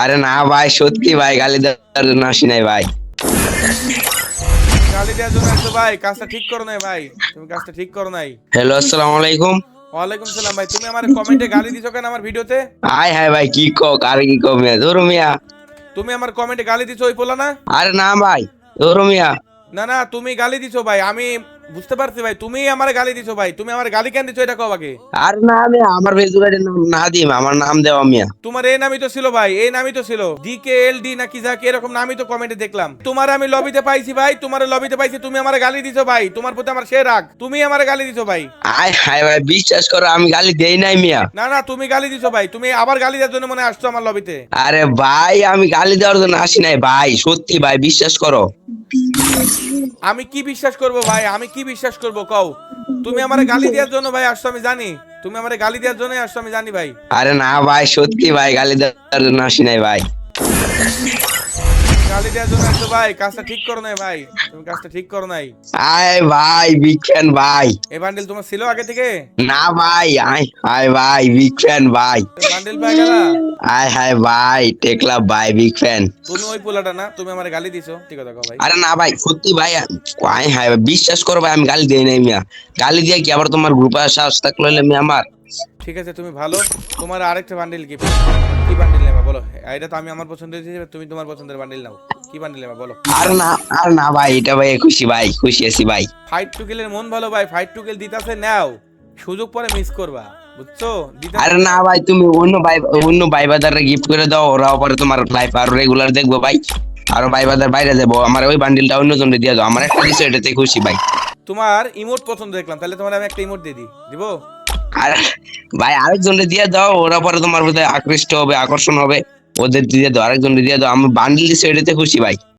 আরে না ভাই সত্যি ভাই গালি দেওয়ার জন্য আসি নাই ভাই। গালি দেওয়ার জন্য আসছো ভাই কাজটা ঠিক করো নাই ভাই তুমি কাজটা ঠিক করো নাই। হ্যালো আসসালামু আলাইকুম। ওয়ালাইকুম সালাম ভাই তুমি আমার কমেন্টে গালি দিছো কেন আমার ভিডিওতে আয় হায় ভাই কি কক আর কি কম মিয়া ধরো মিয়া। তুমি আমার কমেন্টে গালি দিছো ওই পোলা না আরে না ভাই ধরো মিয়া। না না তুমি গালি দিছো ভাই আমি বুঝতে পারছি ভাই তুমি আমার গালি দিছো ভাই তুমি আমার গালি কেন দিছো এটা কও আগে। আরে না আমি আমার ফেসবুক আইডির নাম না দিম আমার নাম দেওয়া মিয়া। তোমার এই নামই তো ছিল ভাই এই নামই তো ছিল। ডি কে এল ডি নাকি যা কি এরকম নামই তো কমেন্টে দেখলাম। তোমার আমি লবিতে পাইছি ভাই তোমার লবিতে পাইছি তুমি আমার গালি দিছো ভাই তোমার প্রতি আমার সে রাগ। তুমি আমার গালি দিছো ভাই। আয় হায় ভাই বিশ্বাস করো আমি গালি দেই নাই মিয়া। না না তুমি গালি দিছো ভাই তুমি আবার গালি দেওয়ার জন্য মনে হয় আসছো আমার লবিতে আরে ভাই আমি গালি দেওয়ার জন্য আসি নাই ভাই সত্যি ভাই বিশ্বাস করো। আমি কি বিশ্বাস করব ভাই? আমি কি বিশ্বাস করব? কও। তুমি আমার গালি দেওয়ার জন্য ভাই আসছো, আমি জানি। তুমি আমার গালি দেওয়ার জন্য আসছো, আমি জানি ভাই। আরে না ভাই, সত্যি ভাই, গালি দেওয়ার জন্য আসি নাই ভাই। গালি দেওয়ার ভাই কাজটা ঠিক করো নাই ভাই তুমি কাজটা ঠিক করো নাই। আয় ভাই বিগ ফ্যান ভাই। এই বান্ডেল তোমার ছিল আগে থেকে? না ভাই আয় হায় ভাই বিগ ফ্যান ভাই। বান্ডেল পাই গেলা? আয় হায় ভাই টেকলা ভাই বিগ ফ্যান তুমি ওই পোলাটা না তুমি আমার গালি দিছো। ঠিক কথা ভাই। আরে না ভাই সত্যি ভাই আয় হায় বিশ্বাস করো ভাই আমি গালি দেই নাই মিয়া। গালি দিয়ে কি আবার তোমার গ্রুপে থাকল হলে মিয়া আমার? ঠিক আছে তুমি ভালো। তোমার আরেকটা বান্ডেল কি কি বান্ডেল নেবা বলো? এটা তো আমি আমার পছন্দের তুমি তোমার পছন্দের বান্ডেল নাও। কি বান্ডেল নেবা বলো। আর না আর না ভাই এটা ভাই খুশি ভাই খুশি আছি ভাই। ফাইট টু কিলের মন ভালো ভাই ফাইট টু কিল দিতাছে নাও। সুযোগ পরে মিস করবা বুঝছ? আরে না ভাই তুমি অন্য ভাই অন্য ভাই বাজারে গিফট করে দাও ওরাও পরে তোমার লাইফ আরও রেগুলার দেখব ভাই। আরও ভাই বাজার বাইরে যাব আমার ওই বান্ডিলটা অন্য জনকে দিয়ে দাও আমার একটা দিছো এটাতে খুশি ভাই। তোমার ইমোট পছন্দ দেখলাম তাহলে তোমার আমি একটা ইমোট দিয়ে দিই দিব? আর ভাই আরেকজনকে দিয়ে দাও ওরা পরে তোমার বোধহয় আকৃষ্ট হবে আকর্ষণ হবে। ওদের দিয়ে দাও আরেকজন দিয়ে দাও। আমি বান্ডিল সেটাতে খুশি ভাই